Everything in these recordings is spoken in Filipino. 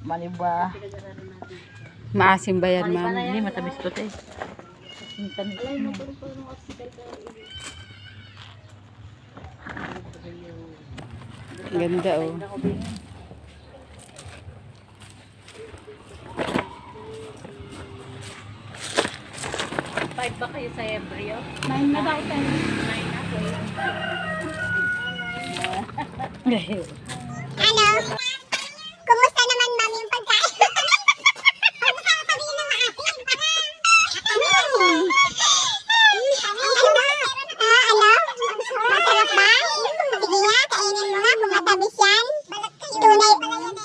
Maniba. Maasim ba yan, ma'am? Hindi, matamis to, te. Ang tamis niya. Ganda, oh. Five ba kayo sa embryo? Nine na daw tayo. Nine na po. Ano? Kumusta naman ma'am yung pagkain? Kumusta ang sabihin ng maasin? Hmm. Ano ba? Ah, ano? Masarap ba? Sige nga, kainin mo nga kung matamis yan. Tunay,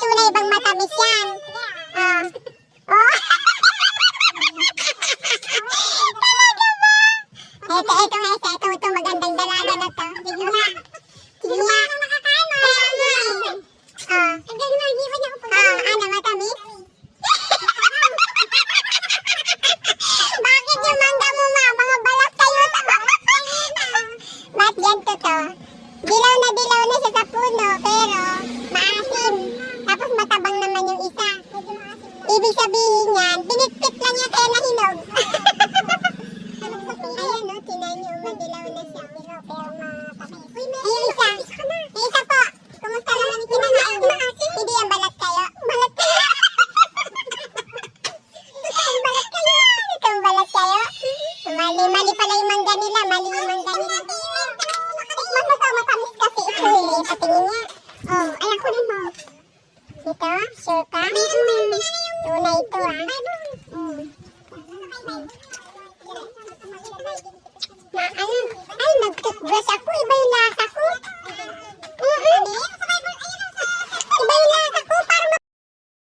tunay matamis yan? Ah. Oh. Ba? Ito, ito ito, ito, ito, magandang dalaga na to. Nga. Kaya nga eh. Ah. Ah, mo? Dilaw na dilaw na siya sa Ibig sabihin yan, binitpit lang niya kaya nahinog. Ayan no, tinayin niyo, madilaw na siya. Pero matamis. Ayun isa. Yung isa po. Kumusta naman yung kinakain niyo? Hindi yan balat kayo. Balat kayo. Balat kayo. Totoong balat kayo. Mali, mali pala yung mangga nila. Mali yung mangga nila. Tikman mo to, matamis kasi. Ito, eh, patingin niya. Oh, ayan ko mo. Ito, sure ka? Tunay ito, ah. Mm. Na ano? Ay, nag-toothbrush ako.